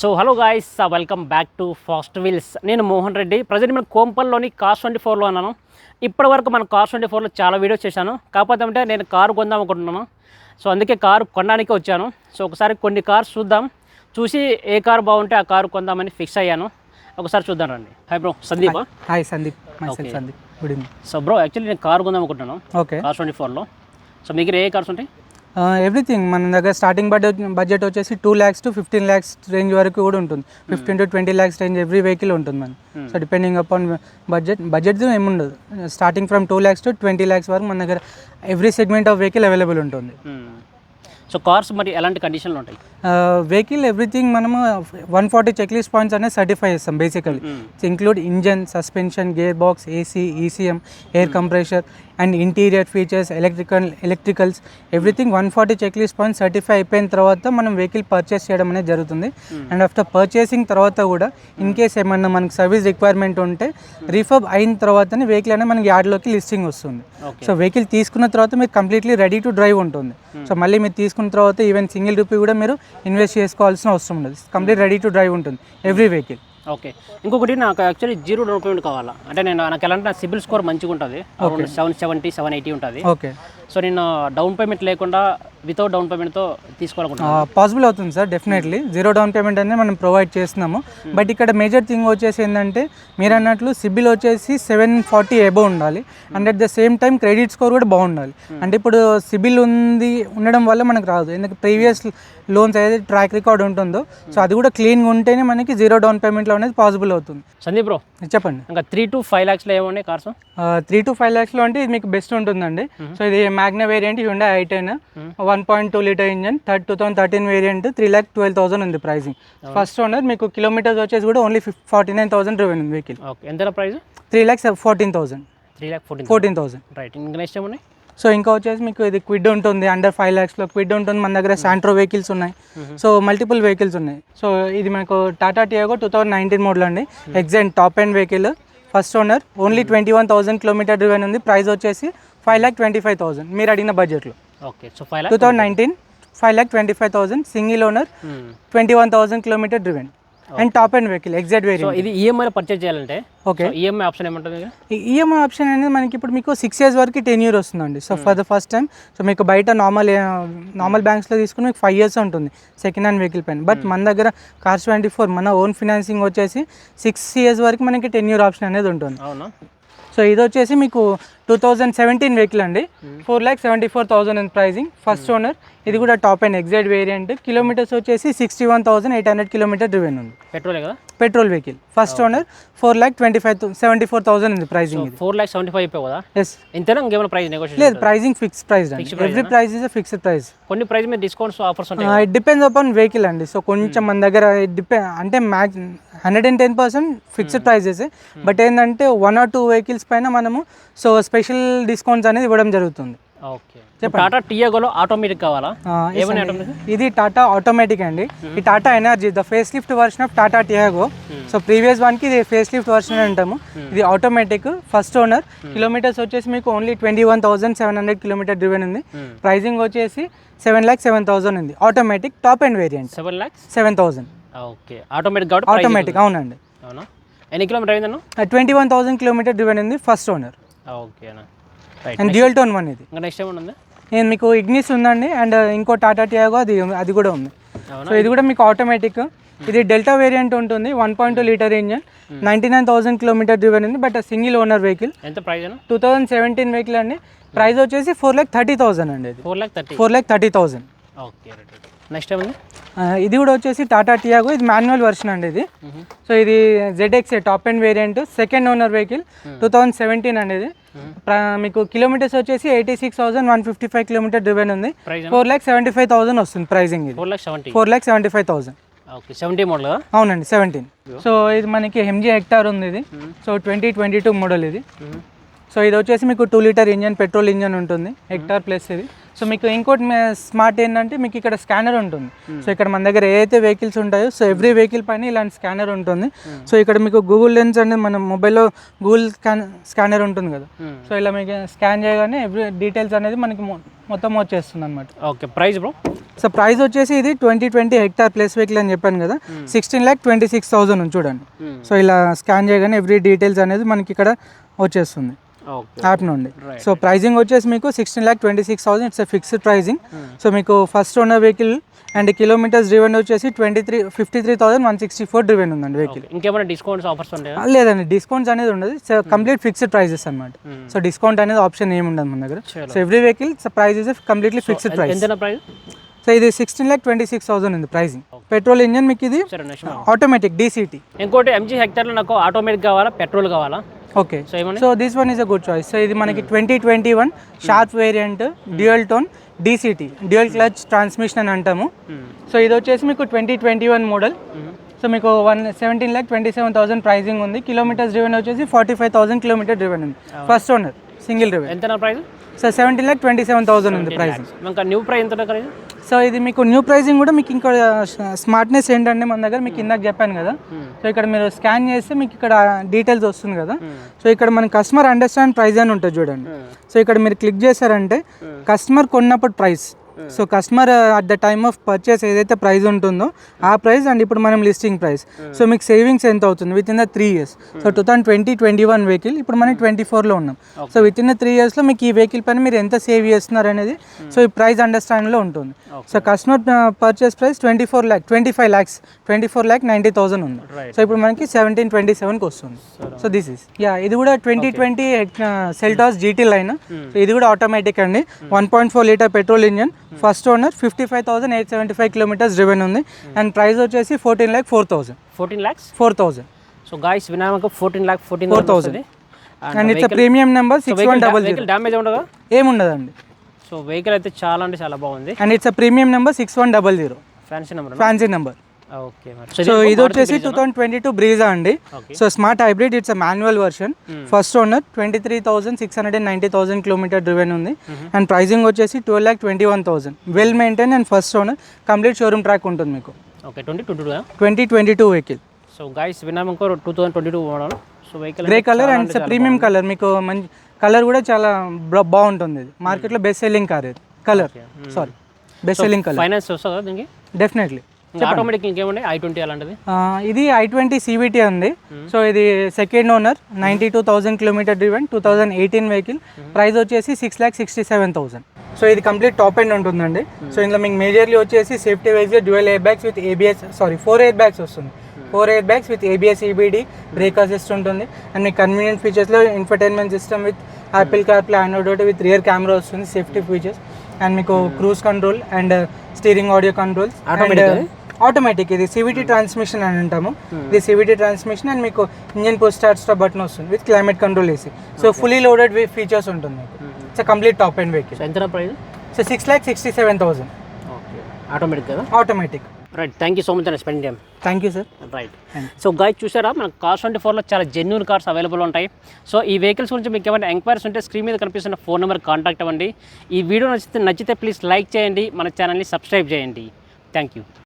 So hello guys welcome back to fast wheels నేను Mohan Reddy. Present మన కోంపల్లోని car twenty ఫోర్లో ఉన్నాను. ఇప్పటి వరకు మన కార్ ట్వంటీ ఫోర్లో చాలా వీడియోస్ చేశాను. కాకపోతే అంటే నేను కారు కొందాం అనుకుంటున్నాను. సో అందుకే కారు కొనడానికి వచ్చాను. సో ఒకసారి కొన్ని కార్స్ చూద్దాం. చూసి ఏ కారు బాగుంటే ఆ కారు కొందామని ఫిక్స్ అయ్యాను. ఒకసారి చూద్దాం రండి. Hi bro Sandeep? Hi Sandeep. Sandeep. Good evening so bro actually నేను కారు కొందాం అనుకుంటున్నాను. ఓకే కార్ ట్వంటీ ఫోర్లో సో మీకు ఏ కార్స్ ఉంటాయి? ఎవ్రీథింగ్ మన దగ్గర స్టార్టింగ్ బడ్జెట్ బడ్జెట్ వచ్చేసి two lakhs to fifteen lakhs range వరకు కూడా ఉంటుంది. Fifteen to twenty lakhs range every vehicle ఉంటుంది మన so depending upon budget budget ఏముండదు starting from two lakhs to twenty lakhs వరకు మన దగ్గర every segment of vehicle available ఉంటుంది. సో కార్స్ మరి ఎలాంటి కండిషన్లు ఉంటాయి? వెహికల్ ఎవ్రీథింగ్ మనము one forty check list points అనేది సర్టిఫై చేస్తాం basically include engine suspension gear box AC ECM air compressor and interior features electrical electricals everything one forty check list point certify అయిపోయిన తర్వాత మనం వెహికల్ పర్చేస్ చేయడం అనేది జరుగుతుంది. And after purchasing తర్వాత కూడా ఇన్ కేస్ ఏమన్నా మనకి సర్వీస్ రిక్వైర్మెంట్ ఉంటే రిఫర్బ్ అయిన తర్వాతనే వెహికల్ అనేది మనకి యార్డ్లోకి లిస్టింగ్ వస్తుంది. సో వెహికల్ తీసుకున్న తర్వాత మీరు కంప్లీట్లీ రెడీ టు డ్రైవ్ ఉంటుంది. సో మళ్ళీ మీరు తీసుకున్న తర్వాత ఈవెన్ సింగిల్ రూపీ కూడా మీరు ఇన్వెస్ట్ చేసుకోవాల్సిన అవసరం ఉండదు. కంప్లీట్ రెడీ టు డ్రైవ్ ఉంటుంది. Every vehicle okay. ఇంకొకటి నాకు యాక్చువల్లీ జీరో డౌన్ పేమెంట్ కావాలా. అంటే నేను నాకు ఎలా అంటే నా సిబిల్ స్కోర్ మంచిగా ఉంటుంది సెవెన్ సెవెంటీ సెవెన్ ఎయిటీ ఉంటుంది. ఓకే. సో నేను డౌన్ పేమెంట్ లేకుండా వితౌట్ డౌన్ పేమెంట్తో తీసుకోవాలనుకుంటున్నాను. పాసిబుల్ అవుతుంది sir definitely. Zero down payment అనేది మనం ప్రొవైడ్ చేస్తున్నాము. బట్ ఇక్కడ మేజర్ థింగ్ వచ్చేసి ఏంటంటే మీరు అన్నట్లు సిబిల్ వచ్చేసి సెవెన్ ఫార్టీ ఎబో ఉండాలి. And at the same time credit score కూడా బాగుండాలి. అంటే ఇప్పుడు సిబిల్ ఉంది ఉండడం వల్ల మనకు రాదు. ఎందుకంటే ప్రీవియస్ లోన్స్ ఏదైతే ట్రాక్ రికార్డ్ ఉంటుందో సో అది కూడా క్లీన్గా ఉంటేనే మనకి జీరో డౌన్ పేమెంట్లో అనేది పాసిబుల్ అవుతుంది. సందీప్ బ్రో చెప్పండి. ఇంకా త్రీ టు ఫైవ్ ల్యాక్స్లో ఏమున్నాయి కార్స్ త్రీ టు ఫైవ్ ల్యాక్స్లో అంటే ఇది మీకు బెస్ట్ ఉంటుందండి. సో ఇది magna variant Hyundai i ten one point two litre engine థర్ట్ two thousand thirteen variant three lakh twelve thousand ఉంది ప్రైసింగ్ ఫస్ట్ ఓనర్ మీకు కిలోమీటర్స్ వచ్చేసి కూడా only forty nine thousand driven ఉంది వెహికల్ ఎంత price three lakhs fourteen thousand three lakh fourteen fourteen thousand right ఇంకా next ఏమున్నాయి? So ఇంకా వచ్చేసి మీకు ఇది క్విడ్ ఉంటుంది అండర్ ఫైవ్ ల్యాక్స్లో క్విడ్ ఉంటుంది మన దగ్గర శాంట్రో వెహికల్స్ ఉన్నాయి. సో మల్టిపుల్ వెహికల్స్ ఉన్నాయి. సో ఇది మనకు Tata Tiago two thousand nineteen model అండి. Exact top end vehicle first owner only twenty one thousand kilometre driven ఉంది. ప్రైస్ వచ్చేసి five lakh twenty five thousand మీరు అడిగిన బడ్జెట్లో okay so five two thousand nineteen five lakh twenty five thousand single owner twenty one thousand kilometre driven and top end vehicle exact variant ఇది E ఈఎంఐలో purchase చేయాలంటే okay EMI option ఏముంటుంది? EMI option అనేది మనకి ఇప్పుడు మీకు six years వరకు ten year వస్తుందండి. So for the first time so మీకు బయట నార్మల్ నార్మల్ బ్యాంక్స్లో తీసుకుని మీకు ఫైవ్ ఇయర్స్ ఉంటుంది సెకండ్ హ్యాండ్ వెహికల్ పైన. బట్ మన దగ్గర కార్స్ ట్వంటీ ఫోర్ మన ఓన్ ఫినాన్సింగ్ వచ్చేసి సిక్స్ ఇయర్స్ వరకు మనకి టెన్ ఇయర్ ఆప్షన్ అనేది ఉంటుంది. అవునా? సో ఇది వచ్చేసి మీకు టూ థౌజండ్ సెవెంటీన్ వెహికల్ అండి. Four lakh seventy four thousand and pricing first owner ఇది కూడా top end exact variant kilometres వచ్చేసి sixty one thousand eight hundred kilometre driven ఉంది పెట్రోలే కదా? Petrol vehicle first owner four lakh twenty five seventy four thousand ఉంది pricing four lakh seventy five అయిపోయి కదా? Yes ఇంతేనా ఇంకేమైనా ప్రైస్ లేదు ప్రైజింగ్ ఫిక్స్ ప్రైస్ అండి. Every price is fixed price కొన్ని ప్రైస్ మీద డిస్కౌంట్స్ ఆఫర్స్ ఉంటాయి ఇట్ డిపెండ్స్ అపాన్ వెహికల్ అండి. సో కొంచెం మన దగ్గర డిపెండ్ అంటే max hundred and ten percent fixed prices but ఏంటంటే వన్ ఆర్ టూ వెహికల్స్ పైన మనము సో స్పెషల్ డిస్కౌంట్స్ అనేది ఇవ్వడం జరుగుతుంది. ఓకే. టాటా టియాగోలో ఆటోమేటిక్ కావాలా? ఇది టాటా ఆటోమేటిక్ అండి. ఈ Tata energy the face lift version of Tata Tiago. So previous వన్కి ఇది ఫేస్ లిఫ్ట్ వర్షన్ అంటాము. ఇది ఆటోమేటిక్ ఫస్ట్ ఓనర్. కిలోమీటర్స్ వచ్చేసి మీకు only twenty one thousand seven hundred kilometre driven ఉంది. ప్రైజింగ్ వచ్చేసి సెవెన్ ల్యాక్ సెవెన్ థౌసండ్ ఉంది. Automatic top end variant seven lakhs seven thousand okay. Automatic automatic అవునండి. అవునా? ఎన్ని కిలోమీటర్ అయిందన్న? Twenty one thousand kilometre driven ఉంది ఫస్ట్ ఓనర్ ఓకేనా right and dual tone one ఇది. ఇంకా నెక్స్ట్ ఏమైనా ఉంది? నేను మీకు ఇగ్నిస్ ఉందండి అండ్ ఇంకో టాటా టియాగో అది అది కూడా ఉంది. సో ఇది కూడా మీకు ఆటోమేటిక్ ఇది డెల్టా వేరియంట్ ఉంటుంది one point two litre engine ninety nine thousand kilometre driven ఉంది బట్ సింగిల్ ఓనర్ వెహికల్ ఎంత price two thousand seventeen vehicle అండి. ప్రైస్ వచ్చేసి ఫోర్ ల్యాక్ థర్టీ థౌసండ్ అండి four lakh thirty four lakh thirty thousand okay next ఏముంది ఇది కూడా వచ్చేసి టాటా టియాగో. ఇది మాన్యువల్ వర్షన్ అండి ఇది. సో ఇది ZX top end variant second owner vehicle two thousand seventeen అండి ఇది. ప్ర- మీకు కిలోమీటర్స్ వచ్చేసి eighty six thousand one fifty five kilometre driven ఉంది. Four lakh seventy five thousand వస్తుంది ప్రైజింగ్ ఇది. Four lakh seventy five thousand seventy model అవునండి seventeen so ఇది మనకి ఎంజీ హెక్టార్ ఉంది ఇది. So twenty twenty two model ఇది. సో ఇది వచ్చేసి మీకు two litre engine petrol engine ఉంటుంది. హెక్టార్ ప్లస్ ఇది. సో మీకు ఇంకోటి స్మార్ట్ ఏంటంటే మీకు ఇక్కడ స్కానర్ ఉంటుంది. సో ఇక్కడ మన దగ్గర ఏదైతే వెహికల్స్ ఉంటాయో సో ఎవ్రీ వెహికల్ పైన ఇలాంటి స్కానర్ ఉంటుంది. సో ఇక్కడ మీకు గూగుల్ లెన్స్ అనేది మన మొబైల్లో గూగుల్ స్కాన్ స్కానర్ ఉంటుంది కదా. సో ఇలా మీకు స్కాన్ చేయగానే ఎవ్రీ డీటెయిల్స్ అనేది మనకి మొత్తం వచ్చేస్తుంది అనమాట okay price bro? So price వచ్చేసి ఇది twenty twenty Hector plus vehicle అని చెప్పాను కదా. Sixteen lakh twenty six thousand ఉంది చూడండి. Hmm. సో ఇలా స్కాన్ చేయగానే ఎవ్రీ డీటెయిల్స్ అనేది మనకి ఇక్కడ వచ్చేస్తుంది. యాప్ నుండి. సో ప్రైజింగ్ వచ్చేసి మీకు sixteen lakh twenty six thousand it's fixed pricing. So మీకు first owner vehicle and kilometres driven వచ్చేసి twenty three fifty three thousand one sixty four driven ఉందండి వెహికల్ ఇంకేమైనా డిస్కౌంట్స్ ఆఫర్స్ ఉంటాయా లేదండి. డిస్కౌంట్స్ అనేది ఉండదు. సో కంప్లీట్ ఫిక్స్డ్ ప్రైజెస్ అనమాట. So discount అనేది ఆప్షన్ ఏమి ఉండదు మన దగ్గర. So every vehicle price is completely fixed price so ఇది sixteen lakh twenty six thousand ఉంది ప్రైసింగ్ పెట్రోల్ ఇంజన్ మీకు ఇది ఆటోమేటిక్ డీసీటీ ఇంకోటి ఎంజీ హెక్టార్లో నాకు ఆటోమేటిక్ కావాలా? పెట్రోల్ కావాలా? Okay. So this one is a good choice so ఇది మనకి twenty twenty one sharp variant dual tone DCT dual clutch transmission అని అంటాము. సో ఇది వచ్చేసి మీకు twenty twenty one model so మీకు one seventeen lakh twenty seven thousand pricing ఉంది. Kilometres driven వచ్చేసి forty five thousand kilometre driven ఉంది first owner single driven ఎంతైనా price so seventeen lakh twenty seven thousand ఉంది pricing ఇంకా new price ఎంత price so ఇది మీకు న్యూ ప్రైసింగ్ కూడా మీకు ఇంకా స్మార్ట్నెస్ ఏంటంటే మన దగ్గర మీకు ఇందాక చెప్పాను కదా. సో ఇక్కడ మీరు స్కాన్ చేస్తే మీకు ఇక్కడ డీటెయిల్స్ వస్తుంది కదా. సో ఇక్కడ మన కస్టమర్ అండర్స్టాండ్ ప్రైస్ అని ఉంటుంది చూడండి. సో ఇక్కడ మీరు క్లిక్ చేశారంటే కస్టమర్ కొన్నప్పుడు price so customer at the time of purchase ఏదైతే ప్రైస్ ఉంటుందో ఆ ప్రైస్ అండ్ ఇప్పుడు మనం లిస్టింగ్ ప్రైస్ సో మీకు సేవింగ్స్ ఎంత అవుతుంది? Within the three years so two thousand twenty twenty one vehicle ఇప్పుడు మనం ట్వంటీ ఫోర్లో ఉన్నాం. So within the three ఇయర్స్లో మీకు ఈ వెహికల్ పైన మీరు ఎంత సేవ్ చేస్తున్నారు అనేది సో ఈ ప్రైస్ అండర్స్టాండింగ్లో ఉంటుంది. So customer purchase price twenty four lakh twenty five lakhs twenty four lakh ninety thousand ఉంది. సో ఇప్పుడు మనకి సెవెంటీన్ ట్వంటీ సెవెన్కి వస్తుంది. సో దిస్ ఇస్ యా ఇది కూడా twenty twenty Seltos GT line so ఇది కూడా ఆటోమేటిక్ అండి. One point four litre petrol engine first owner fifty five thousand eight seventy five kilometres driven ఉంది. అండ్ ప్రైస్ వచ్చేసి fourteen lakh four thousand fourteen lakhs four thousand so guys వినామక fourteen lakh fourteen 4,000. And it's premium number six one double zero damage ఉండదా ఏముండదండి. So vehicle అయితే చాలా అంటే చాలా బాగుంది. And it's premium number six one double zero fancy number fancy number so ఇది వచ్చేసి two thousand twenty two Brezza అండి. So smart hybrid it's manual version first owner twenty three thousand six hundred and ninety thousand kilometre driven ఉంది. And pricing వచ్చేసి twelve lakh twenty one thousand well maintain and first owner complete showroom track ఉంటుంది మీకు. Okay twenty twenty two twenty twenty two vehicle so guys వినామక two thousand twenty two model so vehicle grey colour and premium colour మీకు మంచి colour కూడా చాలా బాగుంటుంది ఇది. మార్కెట్లో best selling car ఇది. Colour sorry best selling colour finance వస్తుందా దీనికి? డెఫినెట్లీ ఆటోమేటిక్ ఇంకేముంది ఐ ట్వంటీ అలాంటిది? ఇది ఐ ట్వంటీ సివిటీ ఉంది. సో ఇది second owner ninety two thousand kilometre driven two thousand eighteen vehicle price వచ్చేసి six lakh sixty seven thousand so ఇది complete top end ఉంటుందండి. సో ఇందులో మీకు మేజర్లీ వచ్చేసి safety wise dual air bags with ABS sorry four air bags వస్తుంది. Four air bags with ABS EBD brake assist ఉంటుంది. And మీకు convenient ఫీచర్స్లో infotainment system with Apple car play Android with rear camera వస్తుంది safety features and మీకు cruise control and steering audio controls? Automatic ఇది CVT transmission అని అంటాము. ఇది CVT transmission and మీకు engine push start stop button వస్తుంది with climate control AC so fully loaded features ఉంటుంది మీకు. It's complete top and vehicle so ఎంత price so six lakh sixty seven thousand automatic కదా? Automatic right thank you so much అండి spend time thank you sir right so guy చూసారా? మన cars twenty ఫోర్లో చాలా genuine cars available ఉంటాయి. So ఈ vehicles గురించి మీకు ఏమైనా ఎంక్వైరీస్ ఉంటే స్క్రీన్ మీద కనిపిస్తున్న ఫోన్ నెంబర్ కాంటాక్ట్ అవ్వండి. ఈ వీడియో నచ్చితే నచ్చితే ప్లీజ్ లైక్ చేయండి. మన ఛానల్ని సబ్స్క్రైబ్ చేయండి. Thank you